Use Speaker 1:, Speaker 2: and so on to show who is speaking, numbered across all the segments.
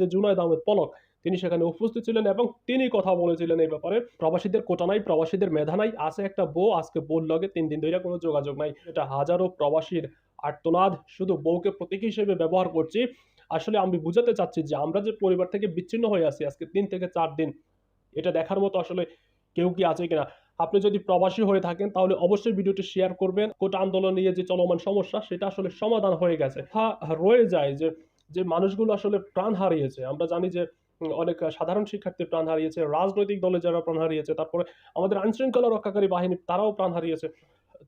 Speaker 1: যে জুনায়দ আহমেদ পলক, তিনি সেখানে উপস্থিত ছিলেন এবং তিনি কথা বলেছিলেন এই ব্যাপারে। প্রবাসীদের কোটা নাই, প্রবাসীদের মেধা নাই, আছে একটা বউ, আজকে বউর লগে তিন দিন ধরে কোনো যোগাযোগ নাই। এটা হাজারো প্রবাসীর আর্তনাদ, শুধু বউকে প্রতীক হিসেবে ব্যবহার করছি। আসলে আমি বুঝাতে চাচ্ছি যে আমরা যে পরিবার থেকে বিচ্ছিন্ন হয়ে আছি আজকে তিন থেকে চার দিন, এটা দেখার মতো আসলে কেউ কি আছে কিনা? আপনি যদি প্রবাসী হয়ে থাকেন, তাহলে অবশ্যই ভিডিওটি শেয়ার করবেন। কোটা আন্দোলন নিয়ে যে চলমান সমস্যা, সেটা আসলে সমাধান হয়ে গেছে। হ্যাঁ রয়ে যায় যে যে মানুষগুলো আসলে প্রাণ হারিয়েছে। আমরা জানি যে অনেক সাধারণ শিক্ষার্থী প্রাণ হারিয়েছে, রাজনৈতিক দলে যারা প্রাণ হারিয়েছে, তারপরে আমাদের আইনশৃঙ্খলা রক্ষাকারী বাহিনী, তারাও প্রাণ হারিয়েছে।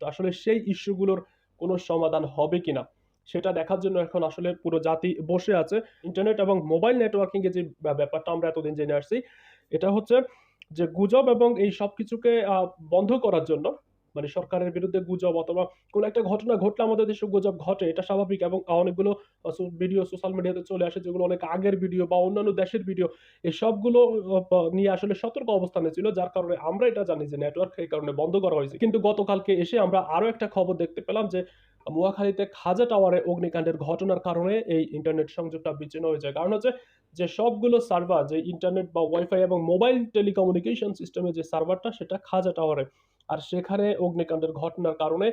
Speaker 1: তো আসলে সেই ইস্যুগুলোর কোনো সমাধান হবে কিনা, সেটা দেখার জন্য এখন আসলে পুরো জাতি বসে আছে। ইন্টারনেট এবং মোবাইল নেটওয়ার্কিং এর যে ব্যা- ব্যাপারটা আমরা এতদিন জেনে আসছি, এটা হচ্ছে যে গুজব এবং এই সব কিছুকে বন্ধ করার জন্য মানে সরকারের বিরুদ্ধে গুজব অথবা কোনো একটা ঘটনা ঘটলে আমাদের দেশে গুজব ঘটে, এটা স্বাভাবিক এবং অনেকগুলো ভিডিও সোশ্যাল মিডিয়াতে চলে আসে যেগুলো অনেক আগের ভিডিও বা অন্যান্য দেশের ভিডিও এই সবগুলো নিয়ে আসলে সতর্ক অবস্থানে ছিল, যার কারণে আমরা এটা জানি যে নেটওয়ার্ক এই কারণে বন্ধ করা হয়েছে। কিন্তু গতকালকে এসে আমরা আরও একটা খবর দেখতে পেলাম যে, মুয়াখালীতে খাজা টাওয়ারে অগ্নিকাণ্ডের ঘটনার কারণে এই ইন্টারনেট সংযোগটা বিচ্ছিন্ন হয়ে যায় কারণ হচ্ছে যে সবগুলো সার্ভার যে ইন্টারনেট বা ওয়াইফাই এবং মোবাইল টেলিকমিউনিকেশন সিস্টেমে যে সার্ভারটা সেটা খাজা টাওয়ারে। আর সেখানে অগ্নিকাণ্ডের ঘটনার কারণে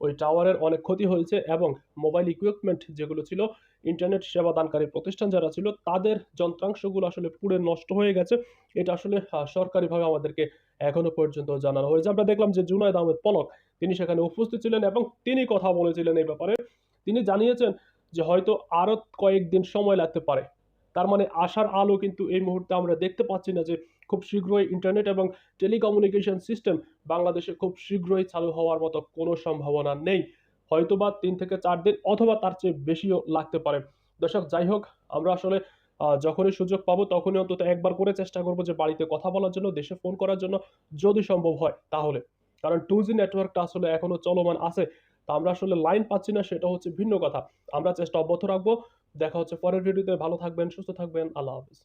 Speaker 1: ওই টাওয়ারের অনেক ক্ষতি হয়েছে এবং মোবাইল ইকুইপমেন্ট যেগুলো ছিল ইন্টারনেট সেবা দানকারী প্রতিষ্ঠান যারা ছিল, তাদের যন্ত্রাংশগুলো আসলে পুড়ে নষ্ট হয়ে গেছে। এটা আসলে সরকারিভাবে আমাদেরকে এখনও পর্যন্ত জানানো হয়েছে। আমরা দেখলাম যে জুনায়দ আহমেদ পলক, তিনি সেখানে উপস্থিত ছিলেন এবং তিনি কথা বলেছিলেন এই ব্যাপারে। তিনি জানিয়েছেন যে হয়তো আরও কয়েকদিন সময় লাগতে পারে। তার মানে আশার আলো কিন্তু এই মুহূর্তে আমরা দেখতে পাচ্ছি না যে খুব শীঘ্রই ইন্টারনেট এবং টেলিকমিউনিকেশন সিস্টেম বাংলাদেশে খুব শীঘ্রই চালু হওয়ার মতো কোনো সম্ভাবনা নেই। হয়তোবা তিন থেকে চার দিন অথবা তার চেয়ে বেশিও লাগতে পারে। দর্শক, যাই হোক, আমরা আসলে যখনই সুযোগ পাবো তখনই অন্তত একবার করে চেষ্টা করব যে বাড়িতে কথা বলার জন্য, দেশে ফোন করার জন্য যদি সম্ভব হয় তাহলে। কারণ টু জি নেটওয়ার্কটা আসলে এখনও চলমান আছে। তা আমরা আসলে লাইন পাচ্ছি না, সেটা হচ্ছে ভিন্ন কথা। আমরা চেষ্টা অব্যাহত রাখব। দেখা হচ্ছে পরের ভিডিওতে ভালো থাকবেন, সুস্থ থাকবেন। আল্লাহ হাফিজ।